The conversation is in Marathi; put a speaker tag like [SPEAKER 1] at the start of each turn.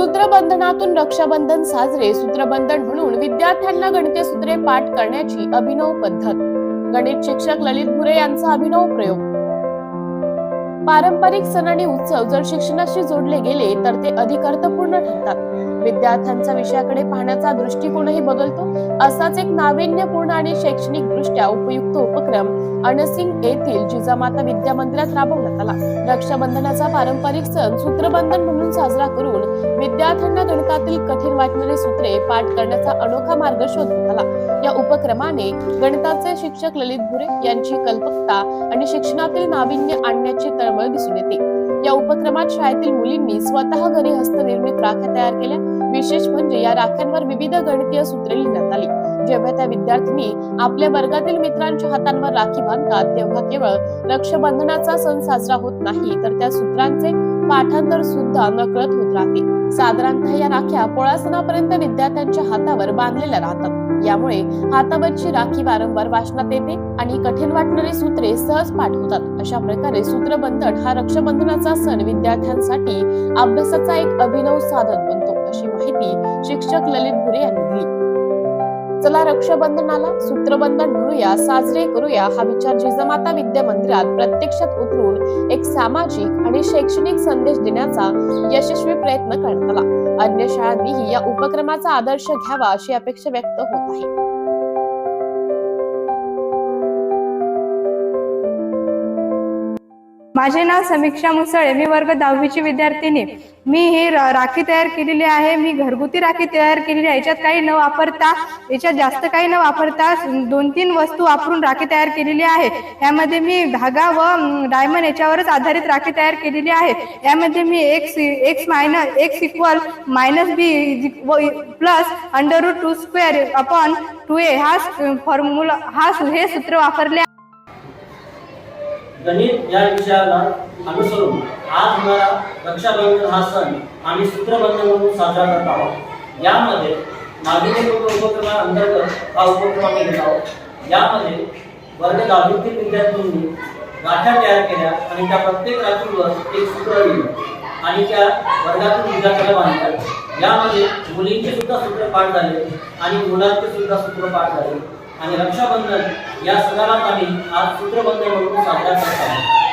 [SPEAKER 1] सूत्रबंधनातून रक्षाबंधन साजरे सूत्रबंधन म्हणून विद्यार्थ्यांना गणिते सूत्रे पाठ करण्याची अभिनव पद्धत. गणित शिक्षक ललित भुरे यांचा अभिनव प्रयोग. पारंपरिक सण आणि उत्सव जर शिक्षणाशी जोडले गेले तर ते अधिक अर्थपूर्ण ठरतात. विद्यार्थ्यांचा विषयाकडे पाहण्याचा दृष्टिकोनही बदलतो. असाच एक नाविन्यपूर्ण आणि शैक्षणिक दृष्ट्या उपयुक्त उपक्रम अनसिंग येथील जिजामाता विद्या मंदिरात राबवण्यात आला. रक्षाबंधनाचा पारंपरिक सण सूत्रबंधन म्हणून साजरा करून विद्यार्थ्यांना गणितातील कठीण वाटणारी सूत्रे पाठ करण्याचा अनोखा मार्ग शोधण्यात आला. या उपक्रमाने गणिताचे शिक्षक ललित भुरे यांची कल्पकता आणि शिक्षणातील नाविन्य आणण्याची तळमळ दिसून येते. या उपक्रमात शाळेतील मुलींनी स्वतः घरी हस्तनिर्मित राख्या तयार केल्या. विशेष म्हणजे या राख्यांवर विविध गणितीय सूत्रे लिहिण्यात आली. जेव्हा त्या विद्यार्थिनी आपल्या वर्गातील मित्रांच्या हातांवर राखी बांधतात तेव्हा केवळ रक्षाबंधनाचा सण साजरा होत नाही तर त्या सूत्रांचे पाठांतर सुद्धा नकळत होत राहते. साधारणतः या राख्या पोळासनापर्यंत विद्यार्थ्यांच्या हातावर बांधलेल्या राहतात. यामुळे हातावरची राखी वारंवार वाचनात येते आणि कठीण वाटणारी सूत्रे सहज पाठ होतात. अशा प्रकारे सूत्रबंधन हा रक्षाबंधनाचा सण विद्यार्थ्यांसाठी अभ्यासाचा एक अभिनव साधन बनतो अशी माहिती शिक्षक ललित भुरे यांनी दिली. चला रक्षाबंधनाला सूत्रबंधन म्हणूया साजरे करूया हा विचार जिजामाता विद्या मंदिरात प्रत्यक्षात उतरून एक सामाजिक आणि शैक्षणिक संदेश देण्याचा यशस्वी प्रयत्न करण्यात आला अन्य शाळांनीही या उपक्रमाचा आदर्श घ्यावा अशी अपेक्षा व्यक्त होत आहे.
[SPEAKER 2] माझे नाव समीक्षा मुसळे मी वर्ग दहावीची विद्यार्थिनी. मी ही रा- राखी तयार केलेली आहे. मी घरगुती राखी तयार केलेली आहे. याच्यात काही न वापरता याच्यात जास्त काही न वापरता दोन तीन वस्तू वापरून राखी तयार केलेली आहे. यामध्ये मी धागा व डायमंड याच्यावरच आधारित राखी तयार केलेली आहे. यामध्ये मी x x minus x equal minus b plus under two square upon two a हा फॉर्म्युला हा हे सूत्र वापरले
[SPEAKER 3] गणित या विषयाला अनुसरून आज होणारा रक्षाबंधन हा सण आम्ही सूत्रबंधन म्हणून साजरा करत आहोत. यामध्ये नाविन्यपूर्ण उपक्रमाअंतर्गत हा उपक्रम आम्ही घेत आहोत. यामध्ये वर्ग दहावीतील विद्यार्थ्यांनी गाठ्या तयार केल्या आणि त्या प्रत्येक राखीवर एक सूत्र लिहिलं आणि त्या वर्गातून विद्यार्थ्याला बांधल्या यामध्ये मुलींचे सुद्धा सूत्र पाठ झाले आणि मुलांचे सुद्धा सूत्र पाठ झाले. आणि रक्षाबंधन या सणाला आम्ही आज सूत्रबंधन म्हणून साजरा करत आहोत.